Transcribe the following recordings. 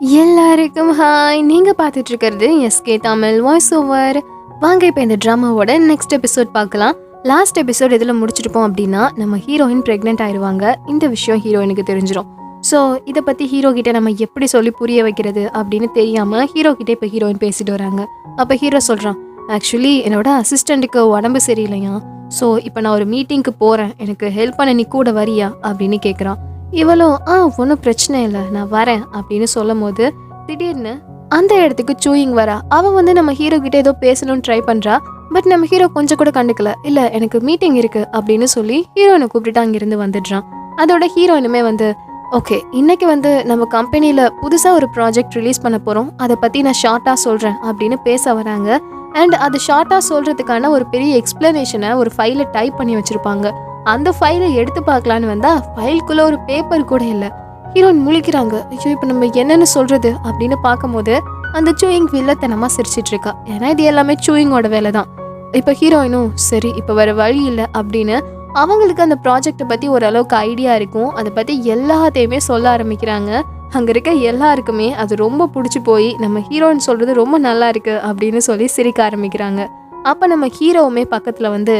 எல்லாருக்கும் ஹாய் நீங்கள் பார்த்துட்டு இருக்கிறது எஸ்கே தமிழ் வாய்ஸ் ஓவர் வாங்க இப்போ இந்த ட்ராமாவோட நெக்ஸ்ட் எபிசோட் பார்க்கலாம். லாஸ்ட் எபிசோட் இதில் முடிச்சிருப்போம் அப்படின்னா நம்ம ஹீரோயின் ப்ரெக்னென்ட் ஆயிடுவாங்க இந்த விஷயம் ஹீரோயினுக்கு தெரிஞ்சிடும் ஸோ இதை பற்றி ஹீரோ கிட்ட நம்ம எப்படி சொல்லி புரிய வைக்கிறது அப்படின்னு தெரியாமல் ஹீரோ கிட்டே இப்போ ஹீரோயின் பேசிட்டு வராங்க. அப்போ ஹீரோ சொல்கிறான் ஆக்சுவலி என்னோட அசிஸ்டண்ட்டுக்கு உடம்பு சரியில்லையா ஸோ இப்போ நான் ஒரு மீட்டிங்க்கு போகிறேன் எனக்கு ஹெல்ப் பண்ண நீ கூட வரியா? அப்படின்னு கேட்குறான் இவளும் ஆ ஒன்றும் பிரச்சனை இல்லை நான் வரேன் அப்படின்னு சொல்லும் போது திடீர்னு அந்த இடத்துக்கு சூயிங் வரா? அவன் வந்து நம்ம ஹீரோ கிட்ட ஏதோ பேசணும்னு ட்ரை பண்றா பட் நம்ம ஹீரோ கொஞ்சம் கூட கண்டுக்கல. இல்ல எனக்கு மீட்டிங் இருக்கு அப்படின்னு சொல்லி ஹீரோயினை கூப்பிட்டுட்டு அங்கிருந்து வந்துடுறான். அதோட ஹீரோயினுமே வந்து ஓகே இன்னைக்கு வந்து நம்ம கம்பெனியில் புதுசாக ஒரு ப்ராஜெக்ட் ரிலீஸ் பண்ண போகிறோம் அதை பற்றி நான் ஷார்ட்டாக சொல்கிறேன் அப்படின்னு பேச வராங்க. அண்ட் அது ஷார்ட்டாக சொல்கிறதுக்கான ஒரு பெரிய எக்ஸ்பிளனேஷனை ஒரு ஃபைலை டைப் பண்ணி வச்சுருப்பாங்க. அந்த ஃபைலை எடுத்து பார்க்கலான்னு வந்தால் ஃபைல்குள்ளே ஒரு பேப்பர் கூட இல்லை. ஹீரோயின் முழிக்கிறாங்க. ஐயோ இப்போ நம்ம என்னென்னு சொல்கிறது அப்படின்னு பார்க்கும்போது அந்த சூயிங் வில்லத்தனமாக சிரிச்சிட்டு இருக்கா. ஏன்னா இது எல்லாமே சூயிங்கோட வேலை தான். இப்போ ஹீரோயினும் சரி இப்போ வேற வழி இல்லை அப்படின்னு அவங்களுக்கு அந்த ப்ராஜெக்டை பற்றி ஓரளவுக்கு ஐடியா இருக்கும். அதை பற்றி எல்லாத்தையுமே சொல்ல ஆரம்பிக்கிறாங்க. அங்கே இருக்க எல்லாருக்குமே அது ரொம்ப பிடிச்சி போய் நம்ம ஹீரோயின் சொல்கிறது ரொம்ப நல்லா இருக்குது அப்படின்னு சொல்லி சிரிக்க ஆரம்பிக்கிறாங்க. அப்போ நம்ம ஹீரோவுமே பக்கத்தில் வந்து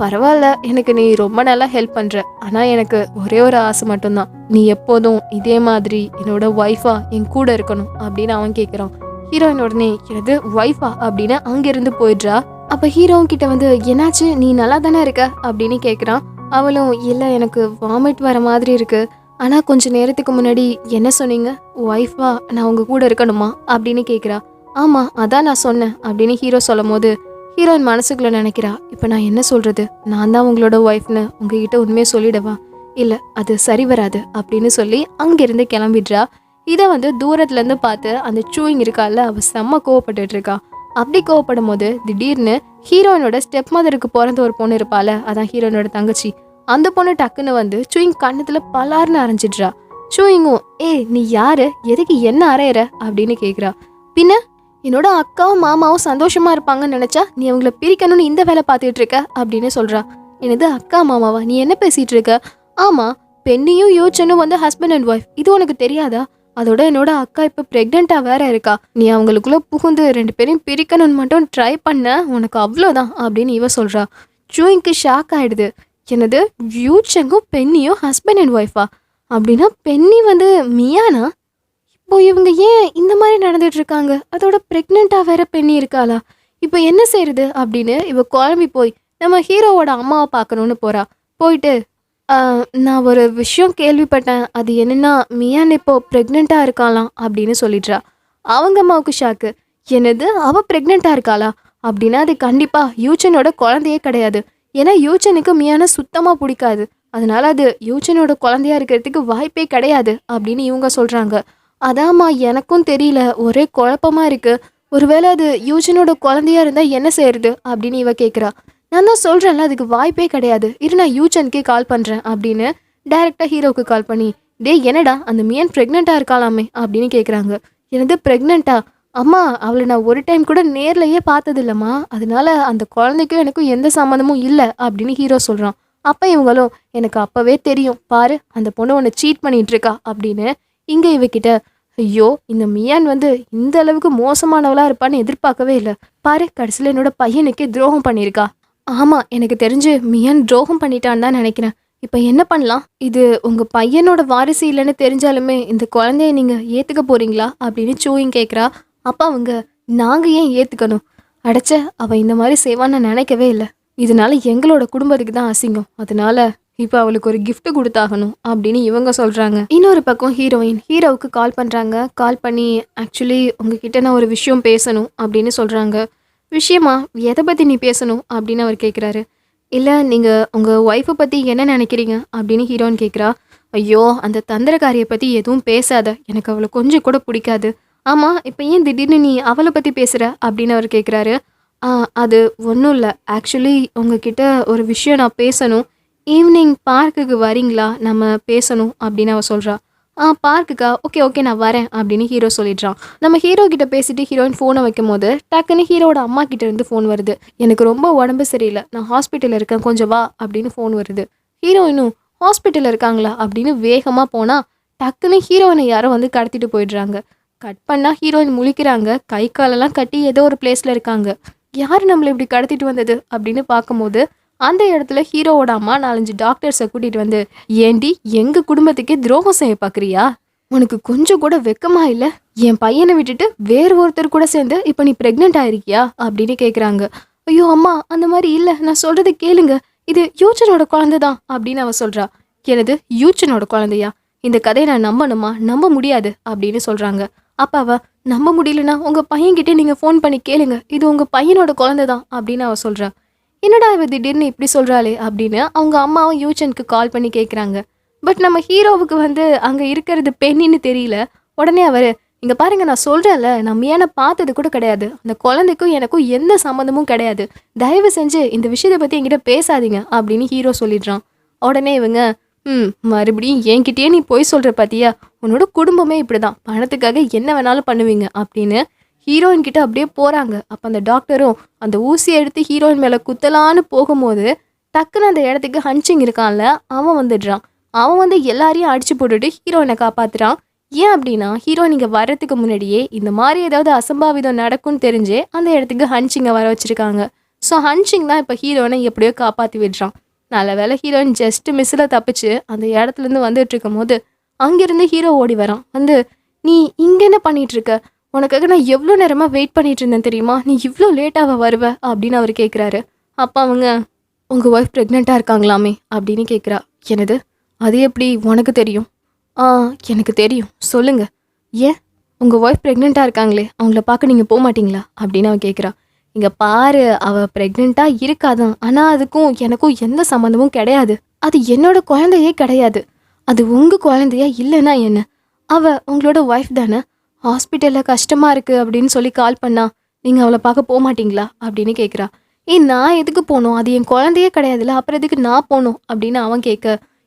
பரவாயில்ல எனக்கு நீ ரொம்ப நல்லா ஹெல்ப் பண்ணுற ஆனால் எனக்கு ஒரே ஒரு ஆசை மட்டும்தான். நீ எப்போதும் இதே மாதிரி என்னோட ஒய்ஃபா என் கூட இருக்கணும் அப்படின்னு அவன் கேட்குறான் ஹீரோயின் உடனே எனது ஒய்ஃபா அப்படின்னு அங்கேருந்து போயிடுறா. அப்போ ஹீரோவும் கிட்ட வந்து என்னாச்சு? நீ நல்லா தானே இருக்க? அப்படின்னு கேட்குறான் அவளும் இல்லை எனக்கு வாமிட் வர மாதிரி இருக்குது ஆனால் கொஞ்ச நேரத்துக்கு முன்னாடி என்ன சொன்னீங்க? ஒய்ஃபா நான் உங்கள் கூட இருக்கணுமா? அப்படின்னு கேட்குறா ஆமாம் அதான் நான் சொன்னேன் அப்படின்னு ஹீரோ சொல்லும் போது ஹீரோயின் மனசுக்குள்ள நினைக்கிறா. இப்போ நான் என்ன சொல்கிறது நான் தான் உங்களோட ஒய்ஃப்னு உங்ககிட்ட உண்மையை சொல்லிடவா? இல்லை அது சரி வராது அப்படின்னு சொல்லி அங்கேருந்து கிளம்பிடுறா. இதை வந்து தூரத்துலேருந்து பார்த்து அந்த சூயிங் இருக்கால அவள் செம்ம கோவப்பட்டுட்டு அப்படி கோவப்படும் போது திடீர்னு ஹீரோயினோட ஸ்டெப் மதருக்கு பிறந்த ஒரு பொண்ணு இருப்பாள் அதான் ஹீரோயினோட தங்கச்சி. அந்த பொண்ணு டக்குன்னு வந்து சூயிங் கண்ணத்துல பலார்னு அரைஞ்சிடுறா. சூயிங்கும் ஏய் நீ யாரு? எதுக்கு என்ன அரையிற அப்படின்னு கேக்குறா. பின்ன என்னோட அக்காவும் மாமாவும் சந்தோஷமா இருப்பாங்கன்னு நினைச்சா நீ அவங்கள பிரிக்கணும்னு இந்த வேலை பார்த்துட்டு இருக்க அப்படின்னு சொல்றா. எனது அக்கா மாமாவா? நீ என்ன பேசிட்டு இருக்க? ஆமா பெண்ணியும் யோச்சனும் வந்து ஹஸ்பண்ட் அண்ட் ஒய்ஃப் இது உனக்கு தெரியாதா? அதோட என்னோட அக்கா இப்போ ப்ரெக்னெண்ட்டாக வேற இருக்கா. நீ அவங்களுக்குள்ள புகுந்து ரெண்டு பேரையும் பிரிக்கணும்னு மட்டும் ட்ரை பண்ண உனக்கு அவ்வளோதான் அப்படின்னு இவ சொல்கிறா ஜூயிங்க்கு ஷாக் ஆகிடுது என்னது? யூச்சங்கும் பெண்ணியும் ஹஸ்பண்ட் அண்ட் ஒய்ஃபா அப்படின்னா பெண்ணி வந்து மியானா? இப்போ இவங்க ஏன் இந்த மாதிரி நடந்துட்டு இருக்காங்க? அதோட ப்ரெக்னெண்ட்டாக வேற பெண்ணி இருக்காளா? இப்போ என்ன செய்யறது அப்படின்னு இவ குழம்பி போய் நம்ம ஹீரோவோட அம்மாவை பார்க்கணுன்னு போறா. போயிட்டு நான் ஒரு விஷயம் கேள்விப்பட்டேன். அது என்னன்னா மியான் இப்போ ப்ரெக்னெண்ட்டாக இருக்காளாம் அப்படின்னு சொல்லிடுறா. அவங்க அம்மாவுக்கு ஷாக்கு என்னது? அவள் ப்ரெக்னெண்ட்டாக இருக்காளா? அப்படின்னா அது கண்டிப்பாக யூச்சனோட குழந்தையே கிடையாது. ஏன்னா யூச்சனுக்கு மியான சுத்தமாக பிடிக்காது. அதனால அது யூச்சனோட குழந்தையா இருக்கிறதுக்கு வாய்ப்பே கிடையாது அப்படின்னு இவங்க சொல்கிறாங்க அதாம்மா எனக்கும் தெரியல. ஒரே குழப்பமாக இருக்குது ஒருவேளை அது யூஜனோட குழந்தையா இருந்தால் என்ன செய்யறது அப்படின்னு இவ கேட்குறா நான் தான் சொல்கிறேன்ல அதுக்கு வாய்ப்பே கிடையாது. இரு நான் யூச்சனுக்கே கால் பண்ணுறேன் அப்படின்னு டைரெக்டாக ஹீரோவுக்கு கால் பண்ணி டே என்னடா அந்த மியன் ப்ரெக்னெண்ட்டாக இருக்காளாமே? அப்படின்னு கேட்குறாங்க எனது ப்ரெக்னெண்ட்டா அம்மா அவளை நான் ஒரு டைம் கூட நேர்லையே பார்த்ததில்லம்மா. அதனால அந்த குழந்தைக்கும் எனக்கும் எந்த சம்மந்தமும் இல்லை அப்படின்னு ஹீரோ சொல்கிறான் அப்போ இவங்களும் எனக்கு அப்போவே தெரியும். பாரு அந்த பொண்ணு உன்னை சீட் பண்ணிட்டு இருக்கா அப்படின்னு இங்கே இவகிட்ட ஐயோ இந்த மியான் வந்து இந்த அளவுக்கு மோசமானவளா இருப்பான்னு எதிர்பார்க்கவே இல்லை. பாரு கடைசியில் என்னோட பையனுக்கே துரோகம் பண்ணியிருக்கா. ஆமாம் எனக்கு தெரிஞ்சு மியான் துரோகம் பண்ணிட்டான்னு தான் நினைக்கிறேன். இப்போ என்ன பண்ணலாம்? இது உங்கள் பையனோட வாரிசு இல்லைன்னு தெரிஞ்சாலுமே இந்த குழந்தைய நீங்கள் ஏற்றுக்க போகிறீங்களா அப்படின்னு சூயிங் கேட்குறா அப்பா அவங்க நாங்கள் ஏன் ஏற்றுக்கணும் அடைச்ச அவள் இந்த மாதிரி செய்வான்னு நினைக்கவே இல்லை. இதனால எங்களோட குடும்பத்துக்கு தான் அசிங்கம். அதனால இப்போ அவளுக்கு ஒரு கிஃப்ட் கொடுத்தாகணும் அப்படின்னு இவங்க சொல்கிறாங்க இன்னொரு பக்கம் ஹீரோயின் ஹீரோவுக்கு கால் பண்ணுறாங்க கால் பண்ணி ஆக்சுவலி உங்ககிட்ட நான் ஒரு விஷயம் பேசணும் அப்படின்னு சொல்கிறாங்க விஷயமா? எதை பற்றி நீ பேசணும்? அப்படின்னு அவர் கேட்குறாரு இல்லை நீங்கள் உங்கள் ஒய்ஃபை பற்றி என்ன நினைக்கிறீங்க? அப்படின்னு ஹீரோன்னு கேட்குறா ஐயோ அந்த தந்திரக்காரியை பற்றி எதுவும் பேசாத. எனக்கு அவளை கொஞ்சம் கூட பிடிக்காது. ஆமாம் இப்போ ஏன் திடீர்னு நீ அவளை பற்றி பேசுகிற அப்படின்னு அவர் கேட்குறாரு ஆ அது ஒன்றும் இல்லை. ஆக்சுவலி உங்ககிட்ட ஒரு விஷயம் நான் பேசணும். ஈவினிங் பார்க்குக்கு வரீங்களா? நம்ம பேசணும் அப்படின்னு அவள் சொல்கிறா ஆ பார்க்குக்கா ஓகே ஓகே நான் வரேன் அப்படின்னு ஹீரோ சொல்லிடுறான். நம்ம ஹீரோ கிட்ட பேசிட்டு ஹீரோயின் ஃபோனை வைக்கும் போது டக்குன்னு ஹீரோட அம்மா கிட்ட இருந்து ஃபோன் வருது. எனக்கு ரொம்ப உடம்பு சரியில்லை. நான் ஹாஸ்பிட்டலில் இருக்கேன். கொஞ்சம் வா அப்படின்னு ஃபோன் வருது. ஹீரோயினும் ஹாஸ்பிட்டலில் இருக்காங்களா? அப்படின்னு வேகமாக போனால் டக்குன்னு ஹீரோயினை யாரோ வந்து கடத்திட்டு போயிடுறாங்க. கட் பண்ணால் ஹீரோயின் முழிக்கிறாங்க. கை காலெல்லாம் கட்டி ஏதோ ஒரு பிளேஸில் இருக்காங்க. யார் நம்மளை இப்படி கடத்திட்டு வந்தது? அப்படின்னு பார்க்கும்போது அந்த இடத்துல ஹீரோவோட அம்மா நாலஞ்சு டாக்டர்ஸை கூட்டிகிட்டு வந்து ஏண்டி எங்கள் குடும்பத்துக்கே துரோகம் செய்ய பார்க்குறியா உனக்கு கொஞ்சம் கூட வெக்கமா இல்லை? என் பையனை விட்டுட்டு வேறு ஒருத்தர் கூட சேர்ந்து இப்போ நீ ப்ரெக்னென்ட் ஆயிருக்கியா? அப்படின்னு கேட்குறாங்க ஐயோ அம்மா அந்த மாதிரி இல்லை. நான் சொல்கிறத கேளுங்க. இது யூச்சனோட குழந்தை தான் அப்படின்னு அவன் சொல்கிறா எனது யூச்சனோட குழந்தையா? இந்த கதையை நான் நம்பணுமா? நம்ப முடியாது அப்படின்னு சொல்கிறாங்க அப்பாவை நம்ப முடியலனா உங்கள் பையன்கிட்டே நீங்கள் ஃபோன் பண்ணி கேளுங்க. இது உங்கள் பையனோட குழந்தை தான் அப்படின்னு அவள் சொல்கிறான் என்னடா இவ திடீர்னு இப்படி சொல்கிறாளே அப்படின்னு அவங்க அம்மாவும் யூச்சனுக்கு கால் பண்ணி கேட்குறாங்க பட் நம்ம ஹீரோவுக்கு வந்து அங்கே இருக்கிறது பெண்ணின்னு தெரியல. உடனே அவர் இங்கே பாருங்க நான் சொல்கிறேன்ல நான் மியானை பார்த்தது கூட கிடையாது. அந்த குழந்தைக்கும் எனக்கும் எந்த சம்மந்தமும் கிடையாது. தயவு செஞ்சு இந்த விஷயத்தை பற்றி என்கிட்ட பேசாதீங்க அப்படின்னு ஹீரோ சொல்லிடுறான். உடனே இவங்க ம் மறுபடியும் என்கிட்டயே நீ போய் சொல்கிற பார்த்தியா உன்னோட குடும்பமே இப்படிதான். பணத்துக்காக என்ன வேணாலும் பண்ணுவீங்க அப்படின்னு ஹீரோயின் கிட்ட அப்படியே போறாங்க. அப்ப அந்த டாக்டரும் அந்த ஊசியை எடுத்து ஹீரோயின் மேல குத்தலான்னு போகும்போது டக்குன்னு அந்த இடத்துக்கு ஹன்சிங் இருக்கான்ல அவன் வந்துடுறான். அவன் வந்து எல்லாரையும் அடிச்சு போட்டுட்டு ஹீரோயினை காப்பாத்துறான். ஏன் அப்படின்னா ஹீரோயின் இங்க வர்றதுக்கு முன்னாடியே இந்த மாதிரி ஏதாவது அசம்பாவிதம் நடக்கும்னு தெரிஞ்சே அந்த இடத்துக்கு ஹன்சிங்கை வர வச்சிருக்காங்க. ஸோ ஹன்சிங் தான் இப்போ ஹீரோயினை எப்படியோ காப்பாற்றி விடுறான். நல்ல வேளை ஹீரோயின் ஜஸ்ட் மிஸ்ஸில் தப்பிச்சு அந்த இடத்துலேருந்து வந்துட்டு இருக்கும் போது அங்கேருந்து ஹீரோ ஓடி வரான். வந்து நீ இங்கே என்ன பண்ணிகிட்ருக்க உனக்காக நான் எவ்வளோ நேரமாக வெயிட் பண்ணிட்டு இருந்தேன் தெரியுமா? நீ இவ்வளோ லேட்டாக வருவ? அப்படின்னு அவர் கேட்குறாரு அப்போ அவங்க உங்கள் ஒய்ஃப் ப்ரெக்னெண்ட்டாக இருக்காங்களாமே? அப்படின்னு கேட்குறா எனது அது எப்படி? உனக்கு தெரியும்? ஆ எனக்கு தெரியும். சொல்லுங்கள் ஏன்? உங்கள் ஒய்ஃப் ப்ரெக்னெண்ட்டாக இருக்காங்களே. அவங்கள பார்க்க நீங்கள் போக மாட்டிங்களா? அப்படின்னு அவன் கேட்குறா இங்கே பாரு அவள் ப்ரெக்னெண்ட்டாக இருக்காதான். ஆனால் அதுக்கும் எனக்கும் எந்த சம்மந்தமும் கிடையாது. அது என்னோட குழந்தையே கிடையாது. அது உங்கள் குழந்தையா இல்லைன்னா என்ன? அவள் உங்களோட ஒய்ஃப் தானே? ஹாஸ்பிட்டலில் கஷ்டமாக இருக்குது அப்படின்னு சொல்லி கால் பண்ணா நீங்கள் அவளை பார்க்க போக மாட்டீங்களா? அப்படின்னு கேட்குறா ஏ நான் எதுக்கு போகணும்? அது என் குழந்தையே கிடையாதுல்ல அப்புறம் எதுக்கு நான் போகணும்? அப்படின்னு அவன் கேட்க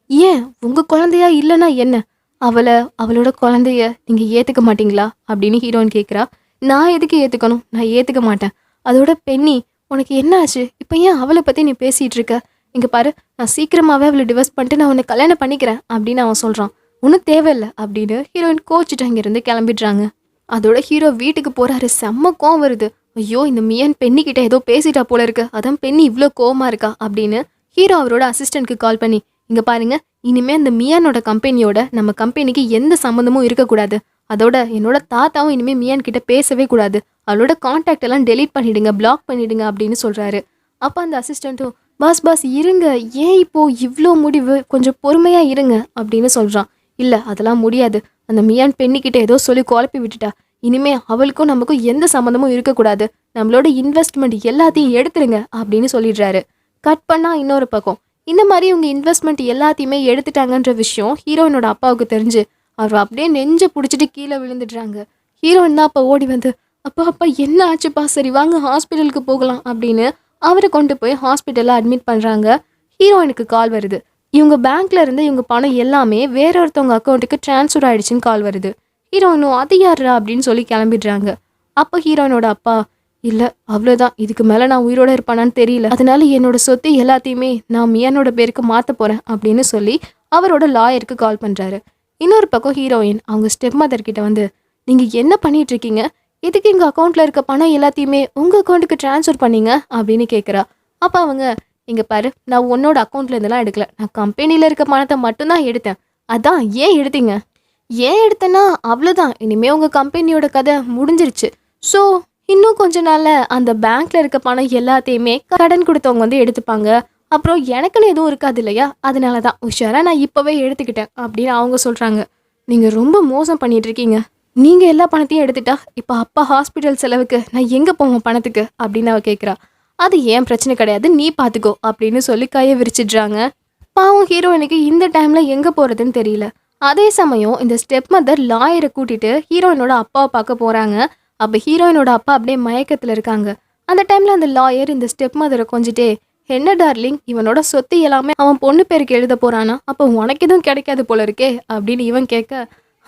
ஏன்? உங்கள் குழந்தையா இல்லைன்னா என்ன? அவளை அவளோட குழந்தைய நீங்கள் ஏற்றுக்க மாட்டீங்களா? அப்படின்னு ஹீரோயின் கேட்குறா நான் எதுக்கு ஏற்றுக்கணும் நான் ஏற்றுக்க மாட்டேன். அதோட பெண்ணி உனக்கு என்ன ஆச்சு? இப்போ ஏன் அவளை பற்றி நீ பேசிகிட்டு இருக்க? இங்கே பாரு நான் சீக்கிரமாகவே அவளை டிவர்ஸ் பண்ணிட்டு நான் உன்னை கல்யாணம் பண்ணிக்கிறேன் அப்படின்னு அவன் சொல்கிறான் ஒன்றும் தேவையில்லை அப்படின்னு ஹீரோயின் கோச்சிட்டு அங்கேருந்து கிளம்பிடுறாங்க. அதோட ஹீரோ வீட்டுக்கு போகிறாரு செம்ம கோவம் வருது. ஐயோ இந்த மியன் பெண்ணிக்கிட்ட ஏதோ பேசிட்டா போல இருக்கு. அதான் பெண்ணி இவ்வளோ கோவமாக இருக்கா அப்படின்னு ஹீரோ அவரோட அசிஸ்டண்ட்க்கு கால் பண்ணி இங்கே பாருங்க இனிமே அந்த மியானோட கம்பெனியோட நம்ம கம்பெனிக்கு எந்த சம்மந்தமும் இருக்கக்கூடாது. அதோட என்னோட தாத்தாவும் இனிமே மியான் கிட்ட பேசவே கூடாது. அவளோட காண்டாக்ட் எல்லாம் டெலீட் பண்ணிடுங்க பிளாக் பண்ணிடுங்க அப்படின்னு சொல்றாரு. அப்போ அந்த அசிஸ்டண்ட்டும் பாஸ் பாஸ் இருங்க. ஏன் இப்போது இவ்வளோ முடிவு? கொஞ்சம் பொறுமையாக இருங்க அப்படின்னு சொல்கிறான் இல்லை அதெல்லாம் முடியாது. அந்த மியான் பெண்ணிக்கிட்ட ஏதோ சொல்லி குழப்பி விட்டுட்டா. இனிமே அவளுக்கும் நமக்கும் எந்த சம்மந்தமும் இருக்கக்கூடாது. நம்மளோட இன்வெஸ்ட்மெண்ட் எல்லாத்தையும் எடுத்துருங்க அப்படின்னு சொல்லிடுறாரு. கட் பண்ணால் இன்னொரு பக்கம். இந்த மாதிரி இவங்க இன்வெஸ்ட்மெண்ட் எல்லாத்தையுமே எடுத்துட்டாங்கன்ற விஷயம் ஹீரோயினோட அப்பாவுக்கு தெரிஞ்சு. அவர் அப்படியே நெஞ்சு பிடிச்சிட்டு கீழே விழுந்துடுறாங்க. ஹீரோயின் தான் அப்போ ஓடி வந்து அப்பா அப்பா என்ன ஆச்சுப்பா சரி வாங்க ஹாஸ்பிட்டலுக்கு போகலாம் அப்படின்னு அவரை கொண்டு போய் ஹாஸ்பிட்டலில் அட்மிட் பண்ணுறாங்க ஹீரோயினுக்கு கால் வருது. இவங்க பேங்க்ல இருந்து இவங்க பணம் எல்லாமே வேற ஒருத்தவங்க அக்கௌண்ட்டுக்கு ட்ரான்ஸ்ஃபர் ஆயிடுச்சுன்னு கால் வருது. ஹீரோயினும் அது யாரா அப்படின்னு சொல்லி கிளம்பிடுறாங்க. அப்போ ஹீரோயினோட அப்பா இல்லை அவ்வளோதான் இதுக்கு மேலே நான் உயிரோட இருப்பானான்னு தெரியல. அதனால என்னோட சொத்து எல்லாத்தையுமே நான் மியானோட பேருக்கு மாற்ற போகிறேன் அப்படின்னு சொல்லி அவரோட லாயருக்கு கால் பண்ணுறாரு இன்னொரு பக்கம் ஹீரோயின் அவங்க ஸ்டெப் மதர் கிட்ட வந்து நீங்கள் என்ன பண்ணிட்டு இருக்கீங்க? இதுக்கு எங்கள் அக்கௌண்ட்டில் இருக்க பணம் எல்லாத்தையுமே உங்கள் அக்கௌண்ட்டுக்கு ட்ரான்ஸ்ஃபர் பண்ணீங்க அப்படின்னு கேட்குறா அப்போ அவங்க இங்கே பாரு நான் உன்னோட அக்கௌண்ட்லேருந்துலாம் எடுக்கல. நான் கம்பெனியில் இருக்க பணத்தை மட்டும்தான் எடுத்தேன். அதான் ஏன் எடுத்தீங்க? ஏன் எடுத்தேன்னா அவ்வளோதான் இனிமேல் உங்கள் கம்பெனியோட கதை முடிஞ்சிருச்சு. ஸோ இன்னும் கொஞ்ச நாளில் அந்த பேங்க்கில் இருக்க பணம் எல்லாத்தையுமே கடன் கொடுத்தவங்க வந்து எடுத்துப்பாங்க. அப்புறம் எனக்குன்னு எதுவும் இருக்காது இல்லையா? அதனால தான் உஷாராக நான் இப்போவே எடுத்துக்கிட்டேன் அப்படின்னு அவங்க சொல்கிறாங்க நீங்கள் ரொம்ப மோசம் பண்ணிகிட்ருக்கீங்க நீங்கள் எல்லா பணத்தையும் எடுத்துட்டா இப்போ அப்பா ஹாஸ்பிட்டல் செலவுக்கு நான் எங்கே போவேன் பணத்துக்கு? அப்படின்னு அவள் கேட்குறா அது ஏன் பிரச்சனை கிடையாது நீ பார்த்துக்கோ அப்படின்னு சொல்லி கையை விரிச்சிடுறாங்க. பாவம் ஹீரோயினுக்கு இந்த டைமில் எங்கே போகிறதுன்னு தெரியல. அதே சமயம் இந்த ஸ்டெப் மதர் லாயரை கூட்டிட்டு ஹீரோயினோட அப்பாவை பார்க்க போகிறாங்க அப்போ ஹீரோயினோட அப்பா அப்படியே மயக்கத்தில் இருக்காங்க. அந்த டைமில் அந்த லாயர் இந்த ஸ்டெப் மதரை கொஞ்சிட்டே என்ன டார்லிங் இவனோட சொத்து எல்லாமே அவன் பொண்ணு பேருக்கு எழுத போகிறானா அப்போ உனக்கு எதுவும் கிடைக்காது போல இருக்கே அப்படின்னு இவன் கேட்க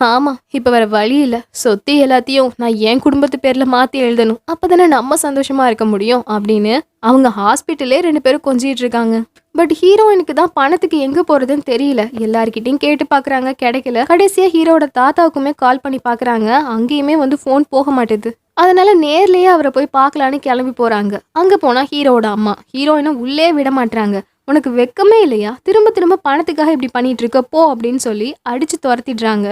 ஆமாம் இப்போ வேற வழி இல்லை. சொத்து எல்லாத்தையும் நான் என் குடும்பத்து பேரில் மாற்றி எழுதணும். அப்போ தானே நம்ம சந்தோஷமாக இருக்க முடியும் அப்படின்னு அவங்க ஹாஸ்பிட்டலே ரெண்டு பேரும் கொஞ்சிட்டு இருக்காங்க. பட் ஹீரோயினுக்கு தான் பணத்துக்கு எங்கே போகிறதுன்னு தெரியல. எல்லாருக்கிட்டையும் கேட்டு பார்க்குறாங்க கிடைக்கல. கடைசியாக ஹீரோட தாத்தாவுக்குமே கால் பண்ணி பார்க்குறாங்க அங்கேயுமே வந்து ஃபோன் போக மாட்டேது. அதனால நேர்லேயே அவரை போய் பார்க்கலான்னு கிளம்பி போகிறாங்க அங்கே போனால் ஹீரோட அம்மா. ஹீரோயினை உள்ளே விட மாட்டுறாங்க உனக்கு வெக்கமே இல்லையா? திரும்ப திரும்ப பணத்துக்காக இப்படி பண்ணிட்டு இருக்க போ அப்படின்னு சொல்லி அடிச்சு துரத்திடுறாங்க.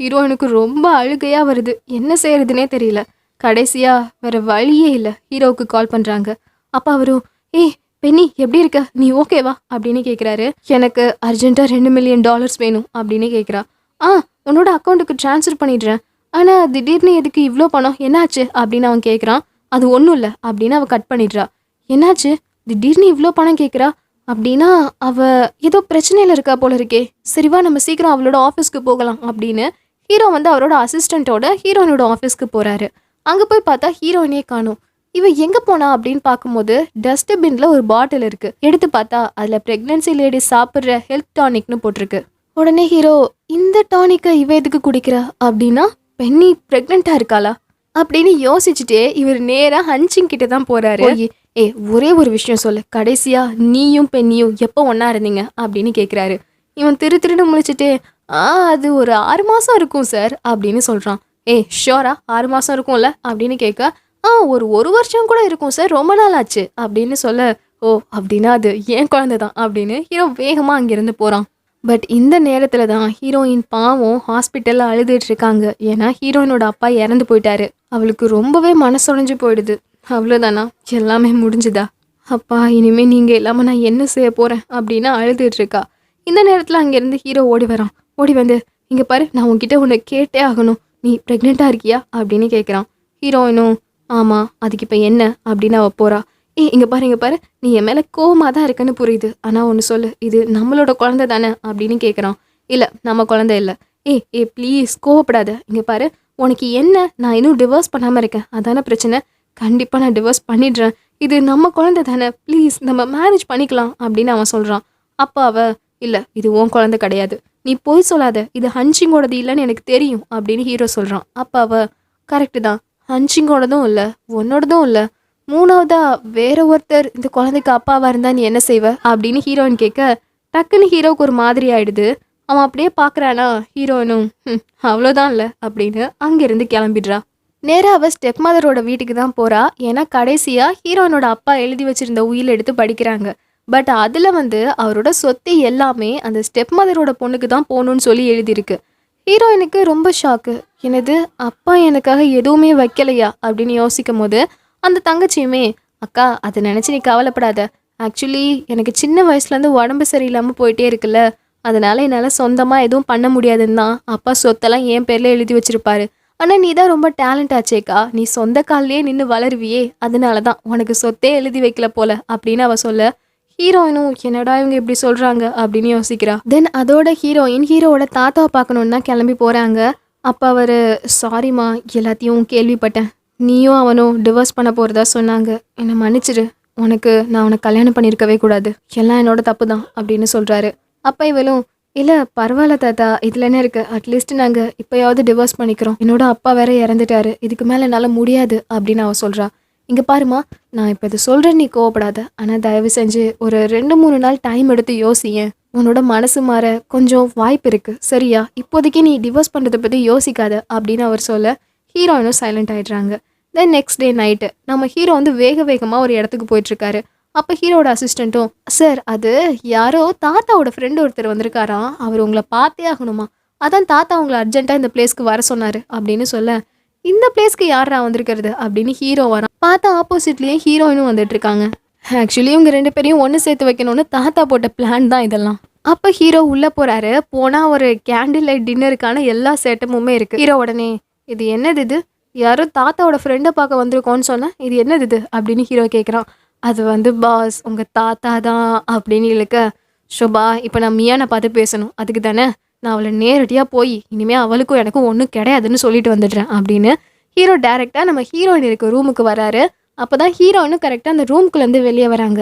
ஹீரோயினுக்கு ரொம்ப அழுகையாக வருது. என்ன செய்யறதுனே தெரியல. கடைசியாக வேற வழியே இல்லை. ஹீரோவுக்கு கால் பண்ணுறாங்க அப்பா அவரும் ஏய் பெண்ணி எப்படி இருக்க? நீ ஓகேவா அப்படின்னு கேட்குறாரு எனக்கு அர்ஜென்ட்டாக ரெண்டு மில்லியன் டாலர்ஸ் வேணும் அப்படின்னு கேட்குறா ஆ உன்னோட அக்கௌண்ட்டுக்கு ட்ரான்ஸ்ஃபர் பண்ணிடுறேன். ஆனால் திடீர்னு எதுக்கு இவ்வளோ பணம்? என்னாச்சு? அப்படின்னு அவன் கேட்குறான் அது ஒன்றும் இல்லை அப்படின்னு அவள் கட் பண்ணிடுறா. என்னாச்சு? திடீர்னு இவ்வளோ பணம் கேட்குறா அப்படின்னா அவள் ஏதோ பிரச்சனையில் இருக்கா போல இருக்கே. சரிவா நம்ம சீக்கிரம் அவளோட ஆஃபீஸ்க்கு போகலாம் அப்படின்னு ஹீரோ வந்து அவரோட அசிஸ்டண்ட்டோட ஹீரோயினோட ஆஃபீஸ்க்கு போறாரு. அங்க போய் பார்த்தா ஹீரோயினே காணும். இவ எங்க போனா அப்படின்னு பார்க்கும்போது டஸ்ட்பின்ல ஒரு பாட்டில் இருக்கு. எடுத்து பார்த்தா அதுல பிரெக்னன்சி லேடி சாப்பிட்ற ஹெல்த் டானிக்னு போட்டிருக்கு. உடனே ஹீரோ இந்த டானிக்கை இவ எதுக்கு குடிக்கிறா? அப்படின்னா பென்னி பிரெக்னெண்டா இருக்காளா? அப்படின்னு யோசிச்சுட்டே இவர் நேரா ஹன்சிங் கிட்ட தான் போறாரு. போய், ஏ ஒரே ஒரு விஷயம் சொல்லு. கடைசியா நீயும் பெண்ணியும் எப்போ ஒண்ணா இருந்தீங்க? அப்படின்னு கேக்குறாரு. இவன் திரு திருன்னு முழிச்சிட்டு ஆ அது ஒரு ஆறு மாதம் இருக்கும் சார் அப்படின்னு சொல்கிறான் ஏ ஷோரா ஆறு மாதம் இருக்கும்ல அப்படின்னு கேட்க ஆ ஒரு ஒரு வருஷம் கூட இருக்கும் சார் ரொம்ப நாள் ஆச்சு அப்படின்னு சொல்ல ஓ அப்படின்னா அது என் குழந்தை தான் அப்படின்னு ஹீரோ வேகமாக அங்கேருந்து போகிறான் பட் இந்த நேரத்தில் தான் ஹீரோயின் பாவம் ஹாஸ்பிட்டலில் அழுதுட்டு இருக்காங்க. ஏன்னா ஹீரோயினோட அப்பா இறந்து போயிட்டாரு. அவளுக்கு ரொம்பவே மனசுடைஞ்சு போயிடுது. அவ்வளோதானா எல்லாமே முடிஞ்சுதா? அப்பா இனிமேல் நீங்கள் இல்லாமல் நான் என்ன செய்ய போகிறேன் அப்படின்னு அழுதுட்டு இருக்கா. இந்த நேரத்தில் அங்கேருந்து ஹீரோ ஓடி வரான். ஓடி வந்து இங்கே பாரு நான் உங்ககிட்ட உன்னை கேட்டே ஆகணும். நீ ப்ரெக்னெண்ட்டாக இருக்கியா? அப்படின்னு கேட்குறான் ஹீரோயினும் ஆமாம் அதுக்கு இப்போ என்ன? அப்படின்னு அவ போகிறா ஏ இங்கே பாரு இங்கே பாரு நீ என் மேலே கோவமா தான் இருக்குன்னு புரியுது. ஆனால் ஒன்று சொல்லு இது நம்மளோட குழந்த தானே? அப்படின்னு கேட்குறான் இல்லை நம்ம குழந்த இல்லை. ஏ ஏ ப்ளீஸ் கோவப்படாத. இங்கே பாரு உனக்கு என்ன? நான் இன்னும் டிவோர்ஸ் பண்ணாமல் இருக்கேன். அதான பிரச்சனை? கண்டிப்பாக நான் டிவோர்ஸ் பண்ணிடுறேன். இது நம்ம குழந்தை தானே? ப்ளீஸ் நம்ம மேரேஜ் பண்ணிக்கலாம். அப்படின்னு அவன் சொல்கிறான் அப்போ அவள் இல்லை இது உன் குழந்தை கிடையாது. நீ போய் சொல்லாத. இது ஹன்சிங்கோடது இல்லைன்னு எனக்கு தெரியும் அப்படின்னு ஹீரோ சொல்கிறான் அப்போ அவ கரெக்டு தான். ஹன்சிங்கோடதும் இல்லை உன்னோடதும் இல்லை. மூணாவதா வேற ஒருத்தர் இந்த குழந்தைக்கு அப்பாவாக இருந்தா நீ என்ன செய்வ? அப்படின்னு ஹீரோயின் கேட்க டக்குன்னு ஹீரோவுக்கு ஒரு மாதிரி ஆயிடுது. அவன் அப்படியே பார்க்கறானா ஹீரோயினும் அவ்வளோதான் இல்லை அப்படின்னு அங்கேருந்து கிளம்பிடுறா. நேராக அவள் ஸ்டெப் மதரோட வீட்டுக்கு தான் போகிறா ஏன்னா கடைசியாக ஹீரோயினோட அப்பா எழுதி வச்சிருந்த உயில் எடுத்து படிக்கிறாங்க. பட் அதில் வந்து அவரோட சொத்து எல்லாமே அந்த ஸ்டெப் மதரோட பொண்ணுக்கு தான் போகணுன்னு சொல்லி எழுதியிருக்கு. ஹீரோயினுக்கு ரொம்ப ஷாக்கு எனது அப்பா எனக்காக எதுவுமே வைக்கலையா? அப்படின்னு யோசிக்கும் போது அந்த தங்கச்சியுமே அக்கா அதை நினச்சி நீ கவலைப்படாத. ஆக்சுவலி எனக்கு சின்ன வயசுலேருந்து உடம்பு சரியில்லாமல் போயிட்டே இருக்குல்ல. அதனால் என்னால் சொந்தமாக எதுவும் பண்ண முடியாதுன்னு தான் அப்பா சொத்தெல்லாம் என் பேரில் எழுதி வச்சிருப்பாரு. ஆனால் நீ தான் ரொம்ப டேலண்ட் ஆச்சேக்கா நீ சொந்த கால்லையே நின்று வளருவியே. அதனால தான் உனக்கு சொத்தே எழுதி வைக்கல போல. அப்படின்னு அவள் சொல்ல ஹீரோயினும் என்னடா இவங்க இப்படி சொல்றாங்க? அப்படின்னு யோசிக்கிறா. தென் அதோட ஹீரோயின் ஹீரோவோட தாத்தாவை பார்க்கணுன்னு தான் கிளம்பி போறாங்க. அப்போ அவர் சாரிம்மா எல்லாத்தையும் கேள்விப்பட்டேன். நீயும் அவனும் டிவோர்ஸ் பண்ண போறதா சொன்னாங்க. என்னை மன்னிச்சிரு. உனக்கு நான் உனக்கு கல்யாணம் பண்ணியிருக்கவே கூடாது. எல்லாம் என்னோட தப்பு தான் அப்படின்னு சொல்றாரு. அப்போ இவளும் இல்லை பரவாயில்ல தாத்தா. இதில் என்ன இருக்குது அட்லீஸ்ட் நாங்கள் இப்போயாவது டிவோர்ஸ் பண்ணிக்கிறோம். என்னோட அப்பா வேற இறந்துட்டாரு. இதுக்கு மேலே என்னால் முடியாது அப்படின்னு அவ சொல்கிறா இங்கே பாருமா நான் இப்போ இது சொல்கிறேன் நீ கோவப்படாத. ஆனால் தயவு செஞ்சு ஒரு ரெண்டு மூணு நாள் டைம் எடுத்து யோசியேன். உன்னோட மனசு மாற கொஞ்சம் வாய்ப்பு இருக்குது சரியா? இப்போதைக்கு நீ டிவோர்ஸ் பண்ணுறதை பற்றி யோசிக்காத அப்படின்னு அவர் சொல்ல ஹீரோயினும் சைலண்ட் ஆகிடுறாங்க தென் நெக்ஸ்ட் டே நைட்டு நம்ம ஹீரோ வந்து வேக வேகமாக ஒரு இடத்துக்கு போயிட்டுருக்காரு. அப்போ ஹீரோட அசிஸ்டண்ட்டும் சார் அது யாரோ தாத்தாவோட ஃப்ரெண்டு ஒருத்தர் வந்திருக்காராம். அவர் உங்களை பார்த்தே ஆகணுமா? அதான் தாத்தா உங்களை அர்ஜென்ட்டாக இந்த பிளேஸ்க்கு வர சொன்னார் அப்படின்னு சொல்ல இந்த பிளேஸ்க்கு யாரா வந்திருக்கிறது? அப்படின்னு ஹீரோ வரான் பார்த்தா ஆப்போசிட்லேயே ஹீரோயினும் வந்துட்டு இருக்காங்க ஆக்சுவலி இவங்க ரெண்டு பேரையும் ஒன்று சேர்த்து வைக்கணும்னு தாத்தா போட்ட பிளான் தான் இதெல்லாம். அப்போ ஹீரோ உள்ளே போகிறாரு போனால் ஒரு கேண்டில் லைட் டின்னருக்கான எல்லா சேட்டமுமே இருக்குது ஹீரோ உடனே இது என்னது இது? யாரோ தாத்தாவோட ஃப்ரெண்டை பார்க்க வந்திருக்கோன்னு சொன்னால் இது என்னது இது? அப்படின்னு ஹீரோ கேட்குறான் அது வந்து பாஸ் உங்கள் தாத்தா தான். அப்படின்னு இழுக்க ஷோபா இப்போ நான் மியானை பார்த்து பேசணும். அதுக்கு தானே? நான் அவளை நேரடியாக போய் இனிமேல் அவளுக்கும் எனக்கும் ஒன்றும் கிடையாதுன்னு சொல்லிட்டு வந்துடுறேன் அப்படின்னு ஹீரோ டேரெக்டாக நம்ம ஹீரோயின் இருக்க ரூமுக்கு வராரு. அப்போ தான் ஹீரோயினும் கரெக்டாக அந்த ரூம்குள்ளேருந்து வெளியே வராங்க.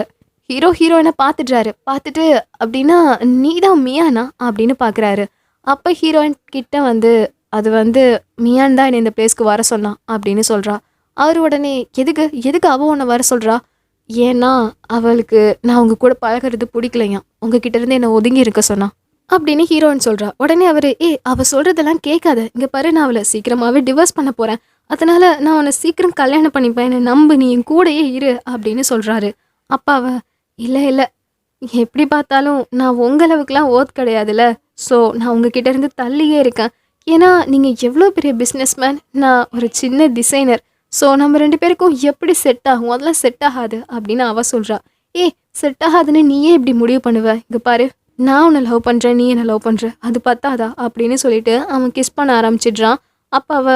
ஹீரோ ஹீரோயினை பார்த்துட்றாரு பார்த்துட்டு அப்படின்னா நீ தான் மியானா? அப்படின்னு பார்க்குறாரு அப்போ ஹீரோயின் கிட்ட வந்து அது வந்து மியான் தான் என்னை இந்த பிளேஸ்க்கு வர சொன்னான் அப்படின்னு சொல்கிறா அவர் உடனே எதுக்கு? எதுக்கு அவள் உன்னை வர சொல்கிறா ஏன்னா அவளுக்கு நான் உங்கள் கூட பழகிறது பிடிக்கலையா உங்ககிட்ட இருந்து என்னை ஒதுங்கி இருக்க சொன்னா அப்படின்னு ஹீரோயின் சொல்கிறா உடனே அவர் ஏ அவள் சொல்கிறதெல்லாம் கேட்காத. இங்கே பாரு நான் அவளை சீக்கிரமாகவே டிவோர்ஸ் பண்ண போகிறேன் அதனால் நான் உன்னை சீக்கிரம் கல்யாணம் பண்ணிப்பேன் என்னை நம்பு நீ என் கூடையே இரு அப்படின்னு சொல்கிறாரு அப்பாவ இல்லை இல்லை. எப்படி பார்த்தாலும் நான் உங்களவுக்குலாம் ஓத் கிடையாதுல்ல. ஸோ நான் உங்ககிட்ட இருந்து தள்ளியே இருக்கேன். ஏன்னா நீங்கள் எவ்வளோ பெரிய பிஸ்னஸ்மேன் நான் ஒரு சின்ன டிசைனர் ஸோ நம்ம ரெண்டு பேருக்கும் எப்படி செட் ஆகும்? அதெல்லாம் செட் ஆகாது அப்படின்னு அவள் சொல்கிறா ஏ செட் ஆகாதுன்னு நீயே இப்படி முடிவு பண்ணுவ? இங்கே பாரு. நான் உன்னை லவ் பண்ணுறேன் நீ என்னை லவ் பண்ணுற அது பத்தாதா? அப்படின்னு சொல்லிட்டு அவன் கிஸ் பண்ண ஆரம்பிச்சிடுறான். அப்போ அவ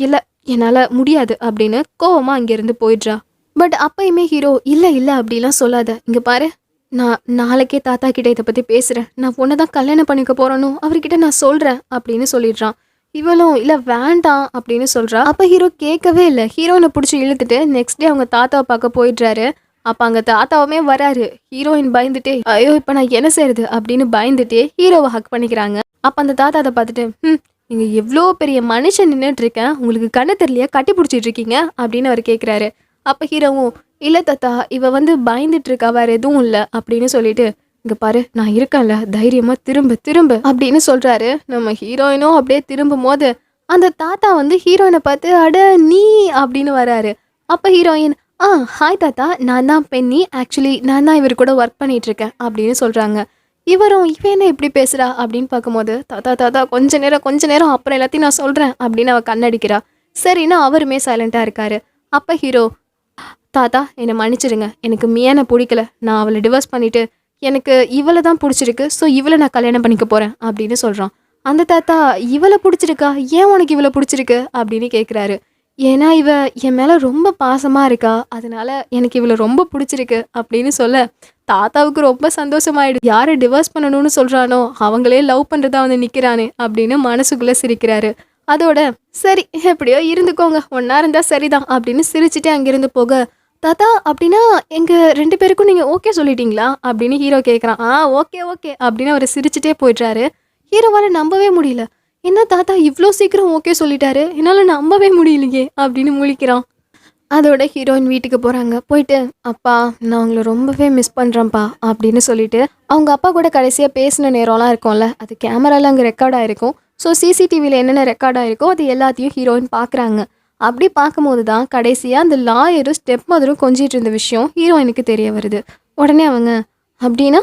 இல்லை என்னால் முடியாது அப்படின்னு கோவமாக அங்கேருந்து போயிடுறா. பட் அப்பயுமே ஹீரோ இல்லை இல்லை அப்படிலாம் சொல்லாத. இங்கே பாரு நான் நாளைக்கே தாத்தா கிட்ட இதை பற்றி பேசுகிறேன் நான் உன்னை தான் கல்யாணம் பண்ணிக்க போகிறனும் அவர்கிட்ட நான் சொல்கிறேன் அப்படின்னு சொல்லிடுறான். இவளும் இல்லை வேண்டாம் அப்படின்னு சொல்கிறா அப்போ ஹீரோ கேட்கவே இல்லை. ஹீரோனை பிடிச்சி இழுத்துட்டு நெக்ஸ்ட் டே அவங்க தாத்தாவை பார்க்க போயிடுறாரு. அப்போ அங்கே தாத்தாவுமே வராரு. ஹீரோயின் பயந்துட்டே ஐயோ இப்போ நான் என்ன செய்யறது அப்படின்னு பயந்துட்டே ஹீரோவை ஹக் பண்ணிக்கிறாங்க. அப்போ அந்த தாத்தா அதை பார்த்துட்டு ம் நீங்கள் எவ்வளோ பெரிய மனுஷன் நின்றுட்டு இருக்கேன் உங்களுக்கு கண்ணு தெரியலையா? கட்டி பிடிச்சிட்டு இருக்கீங்க? அப்படின்னு அவர் கேட்குறாரு அப்போ ஹீரோவும் இல்லை தாத்தா இவ வந்து பயந்துட்டு இருக்கா வேற எதுவும் இல்லை. அப்படின்னு சொல்லிட்டு இங்கே பாரு நான் இருக்கேன்ல. தைரியமாக திரும்ப திரும்ப. அப்படின்னு சொல்கிறாரு நம்ம ஹீரோயினும் அப்படியே திரும்பும் போது அந்த தாத்தா வந்து ஹீரோயினை பார்த்து அட நீ அப்படின்னு வராரு. அப்போ ஹீரோயின் ஆ ஹாய் தாத்தா. நான் தான் பெண்ணி. ஆக்சுவலி நான் தான் இவர் கூட ஒர்க் பண்ணிகிட்ருக்கேன் அப்படின்னு சொல்கிறாங்க இவரும் இவன் என்ன இப்படி பேசுகிறா அப்படின்னு பார்க்கும்போது தாத்தா தாத்தா கொஞ்ச நேரம் கொஞ்ச நேரம் அப்புறம் எல்லாத்தையும் நான் சொல்கிறேன் அப்படின்னு அவள் கண்ணடிக்கிறா. சரின்னா அவருமே சைலண்ட்டாக இருக்காரு. அப்போ ஹீரோ தாத்தா என்னை மன்னிச்சிடுங்க. எனக்கு மியானை பிடிக்கல. நான் அவளை டிவோர்ஸ் பண்ணிவிட்டு எனக்கு இவளை தான் பிடிச்சிருக்கு. ஸோ இவளை நான் கல்யாணம் பண்ணிக்க போகிறேன் அப்படின்னு சொல்கிறான் அந்த தாத்தா இவளை பிடிச்சிருக்கா? ஏன் உனக்கு இவளை பிடிச்சிருக்கு? அப்படின்னு கேட்குறாரு ஏன்னா இவ என் மேலே ரொம்ப பாசமாக இருக்கா. அதனால எனக்கு இவளை ரொம்ப பிடிச்சிருக்கு அப்படின்னு சொல்ல தாத்தாவுக்கு ரொம்ப சந்தோஷமாயிடுது யாரை டிவோர்ஸ் பண்ணணும்னு சொல்கிறானோ அவங்களே லவ் பண்ணுறதா வந்து நிற்கிறானே அப்படின்னு மனசுக்குள்ளே சிரிக்கிறாரு. அதோட சரி எப்படியோ இருந்துக்கோங்க. ஒன்றா இருந்தால் சரிதான் அப்படின்னு சிரிச்சுட்டு அங்கேருந்து போக தாத்தா அப்படின்னா எங்கள் ரெண்டு பேருக்கும் நீங்கள் ஓகே சொல்லிட்டீங்களா? அப்படின்னு ஹீரோ கேட்குறான் ஆ ஓகே ஓகே அப்படின்னு அவர் சிரிச்சுட்டே போயிடுறாரு. ஹீரோவால் நம்பவே முடியல. என்ன தாத்தா இவ்வளோ சீக்கிரம் ஓகே சொல்லிட்டாரு? என்னால் நம்பவே முடியலையே அப்படின்னு முழிக்கிறான். அதோட ஹீரோயின் வீட்டுக்கு போகிறாங்க போயிட்டு அப்பா நான் உங்களை ரொம்பவே மிஸ் பண்ணுறேன்ப்பா அப்படின்னு சொல்லிட்டு அவங்க அப்பா கூட கடைசியாக பேசின நேரம்லாம் இருக்கும்ல அது கேமராவில் அங்கே ரெக்கார்ட் ஆயிருக்கும். ஸோ சிசிடிவியில் என்னென்ன ரெக்கார்ட் ஆகிருக்கோ அது எல்லாத்தையும் ஹீரோயின் பார்க்குறாங்க அப்படி பார்க்கும்போது தான் கடைசியாக அந்த லாயரும் ஸ்டெப் மதரும் கொஞ்சிட்டு இருந்த விஷயம் ஹீரோயினுக்கு தெரிய வருது. உடனே அவங்க அப்படின்னா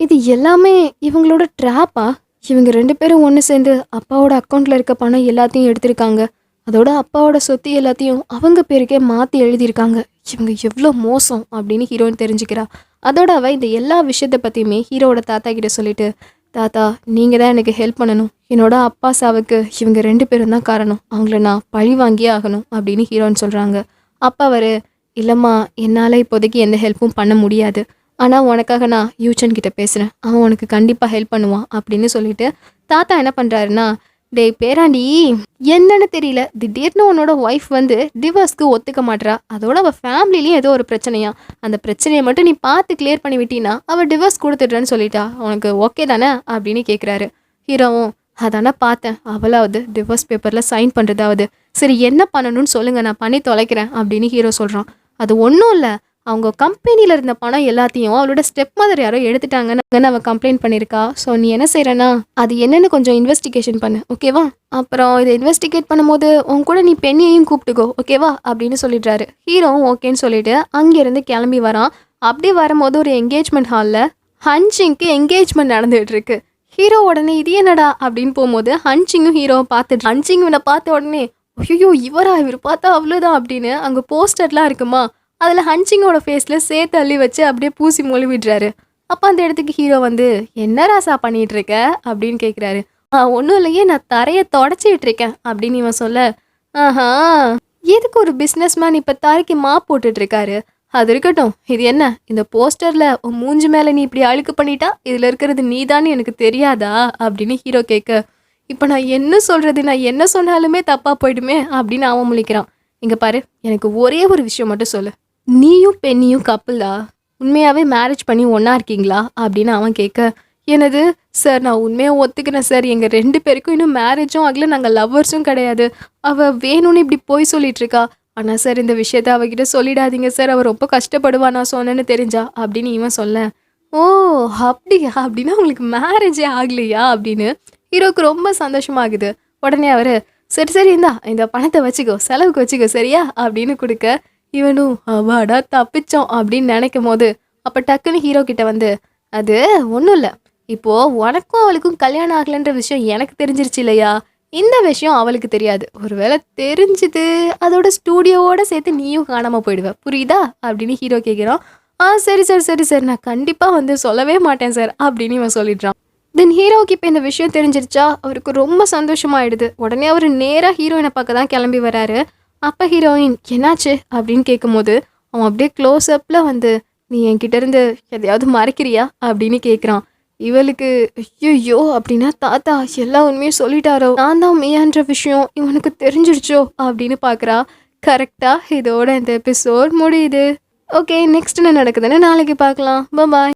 இது எல்லாமே இவங்களோட ட்ராப்பா இவங்க ரெண்டு பேரும் ஒன்று சேர்ந்து அப்பாவோட அக்கௌண்ட்டில் இருக்க பணம் எல்லாத்தையும் எடுத்திருக்காங்க. அதோட அப்பாவோட சொத்து எல்லாத்தையும் அவங்க பேருக்கே மாற்றி எழுதியிருக்காங்க. இவங்க எவ்வளோ மோசம் அப்படின்னு ஹீரோயின் தெரிஞ்சுக்கிறா. அதோட அவள் இந்த எல்லா விஷயத்தை பற்றியுமே ஹீரோவோட தாத்தா கிட்ட சொல்லிட்டு தாத்தா நீங்கள் தான் எனக்கு ஹெல்ப் பண்ணணும். என்னோட அப்பா சாவுக்கு இவங்க ரெண்டு பேரும் தான் காரணம். அவங்கள நான் பழி வாங்கியே ஆகணும் அப்படின்னு ஹீரோன்னு சொல்கிறாங்க அப்பா அவர் இல்லைம்மா என்னால் இப்போதைக்கு எந்த ஹெல்ப்பும் பண்ண முடியாது. ஆனால் உனக்காக நான் யூச்சன் கிட்ட பேசுகிறேன் அவன் உனக்கு கண்டிப்பாக ஹெல்ப் பண்ணுவான் அப்படின்னு சொல்லிட்டு தாத்தா என்ன பண்ணுறாருன்னா டேய் பேராண்டி என்னன்னு தெரியல. திடீர்னு உன்னோட ஒய்ஃப் வந்து டிவோர்ஸ்க்கு ஒத்துக்க மாட்டுறா அதோட அவள் ஃபேமிலிலையும் ஏதோ ஒரு பிரச்சனையா. அந்த பிரச்சனையை மட்டும் நீ பார்த்து கிளியர் பண்ணி விட்டீன்னா அவள் டிவோர்ஸ் கொடுத்துட்றேன்னு சொல்லிட்டா. உனக்கு ஓகே தானே? அப்படின்னு கேட்குறாரு ஹீரோவும் அதானே பார்த்தேன். அவளாவது டிவோர்ஸ் பேப்பரில் சைன் பண்ணுறதாவது சரி என்ன பண்ணணும்னு சொல்லுங்கள் நான் பண்ணி தொலைக்கிறேன். அப்படின்னு ஹீரோ சொல்கிறான் அது ஒன்றும் இல்லை. அவங்க கம்பெனியில் இருந்த பணம் எல்லாத்தையும் அவளோட ஸ்டெப் மதர் யாரோ எடுத்துட்டாங்கன்னு அவள் கம்ப்ளைண்ட் பண்ணியிருக்கா ஸோ நீ என்ன செய்கிறனா அது என்னென்னு கொஞ்சம் இன்வெஸ்டிகேஷன் பண்ணு ஓகேவா அப்புறம் இதை இன்வெஸ்டிகேட் பண்ணும்போது உன் கூட நீ பெண்ணையும் கூப்பிட்டுக்கோ ஓகேவா அப்படின்னு சொல்லிடுறாரு. ஹீரோவும் ஓகேன்னு சொல்லிட்டு அங்கேருந்து கிளம்பி வரான். அப்படி வரும்போது ஒரு என்கேஜ்மெண்ட் ஹாலில் ஹன்சிங்க்கு என்கேஜ்மெண்ட் நடந்துகிட்டு இருக்கு. ஹீரோ உடனே இது என்னடா? அப்படின்னு போகும்போது ஹன்சிங்கும் ஹீரோவை பார்த்துட்டு ஹன்சிங் இவனை பார்த்த உடனே ஐயோ இவரா? இவர் பார்த்தா அவ்வளோதான் அப்படின்னு அங்கே போஸ்டர்லாம் இருக்குமா? அதில் ஹன்சிங்கோட ஃபேஸில் சேர்த்து அள்ளி வச்சு அப்படியே பூசி மொழி விடுறாரு அப்போ அந்த இடத்துக்கு ஹீரோ வந்து என்ன ராசா பண்ணிட்டு இருக்க அப்படின்னு கேட்குறாரு ஆ ஒன்றும் இல்லையே நான் தரையை தொடச்சிக்கிட்டு இருக்கேன் அப்படின்னு இவன் சொல்ல. ஆஹா எதுக்கு ஒரு பிஸ்னஸ் மேன் இப்போ தரைக்கு மா போட்டுட்ருக்காரு அது இருக்கட்டும் இது என்ன இந்த போஸ்டரில் உன் மூஞ்சி மேலே நீ இப்படி அழுக்கு பண்ணிட்டா இதில் இருக்கிறது நீதான்னு எனக்கு தெரியாதா? அப்படின்னு ஹீரோ கேட்க இப்போ நான் என்ன சொல்கிறது நான் என்ன சொன்னாலுமே தப்பாக போயிடுமே அப்படின்னு அவன் முழிக்கிறான். இங்கே பாரு எனக்கு ஒரே ஒரு விஷயம் மட்டும் சொல்லு. நீயும் பெண்ணியும் கப்புலா உண்மையாகவே மேரேஜ் பண்ணி ஒன்றா இருக்கீங்களா? அப்படின்னு அவன் கேட்க எனது சார் நான் உண்மையாக ஒத்துக்கிறேன் சார் எங்கள் ரெண்டு பேருக்கும் இன்னும் மேரேஜும் ஆகல. நாங்கள் லவ்வர்ஸும் கிடையாது. அவள் வேணும்னு இப்படி போய் சொல்லிகிட்ருக்கா ஆனால் சார் இந்த விஷயத்த அவகிட்ட சொல்லிடாதீங்க சார் அவள் ரொம்ப கஷ்டப்படுவா நான் சொன்னேன்னு தெரிஞ்சா? அப்படின்னு இவன் சொல்ல ஓ அப்படியா? அப்படின்னா உங்களுக்கு மேரேஜே ஆகலையா? அப்படின்னு ஹீரோக்கு ரொம்ப சந்தோஷமாகுது. உடனே அவர் சரி சரி இந்தா இந்த பணத்தை வச்சுக்கோ செலவுக்கு வச்சுக்கோ சரியா? அப்படின்னு கொடுக்க இவனும் அவாடா தப்பிச்சோம் அப்படின்னு நினைக்கும் போது அப்போ டக்குன்னு ஹீரோ கிட்ட வந்து அது ஒன்றும் இல்லை. இப்போது உனக்கும் அவளுக்கும் கல்யாணம் ஆகலைன்ற விஷயம் எனக்கு தெரிஞ்சிருச்சு இல்லையா? இந்த விஷயம் அவளுக்கு தெரியாது. ஒருவேளை தெரிஞ்சுது அதோட ஸ்டூடியோவோட சேர்த்து நீயும் காணாமல் போயிடுவேன் புரியுதா? அப்படின்னு ஹீரோ கேட்குறான் ஆ சரி சார் சரி சார். நான் கண்டிப்பாக வந்து சொல்லவே மாட்டேன் சார் அப்படின்னு இவன் சொல்லிடுறான். தென் ஹீரோவுக்கு இப்போ இந்த விஷயம் தெரிஞ்சிருச்சா? அவருக்கு ரொம்ப சந்தோஷமாயிடுது. உடனே அவர் நேராக ஹீரோயினை பார்க்க தான் கிளம்பி வராரு. அப்போ ஹீரோயின் என்னாச்சு அப்படின்னு கேட்கும்போது அவன் அப்படியே க்ளோஸ் அப்பில் வந்து நீ என்கிட்ட இருந்து எதையாவது மறைக்கிறியா? அப்படின்னு கேட்குறான் இவளுக்கு ஐயோ அப்படின்னா தாத்தா எல்லா உண்மையும் சொல்லிட்டாரோ? நான் தான் மெய்யான்ற விஷயம் இவனுக்கு தெரிஞ்சிடுச்சோ? அப்படின்னு பார்க்குறா கரெக்டாக இதோட இந்த எபிசோட் முடியுது. ஓகே நெக்ஸ்ட் என்ன நடக்குதுன்னு நாளைக்கு பார்க்கலாம் பாய்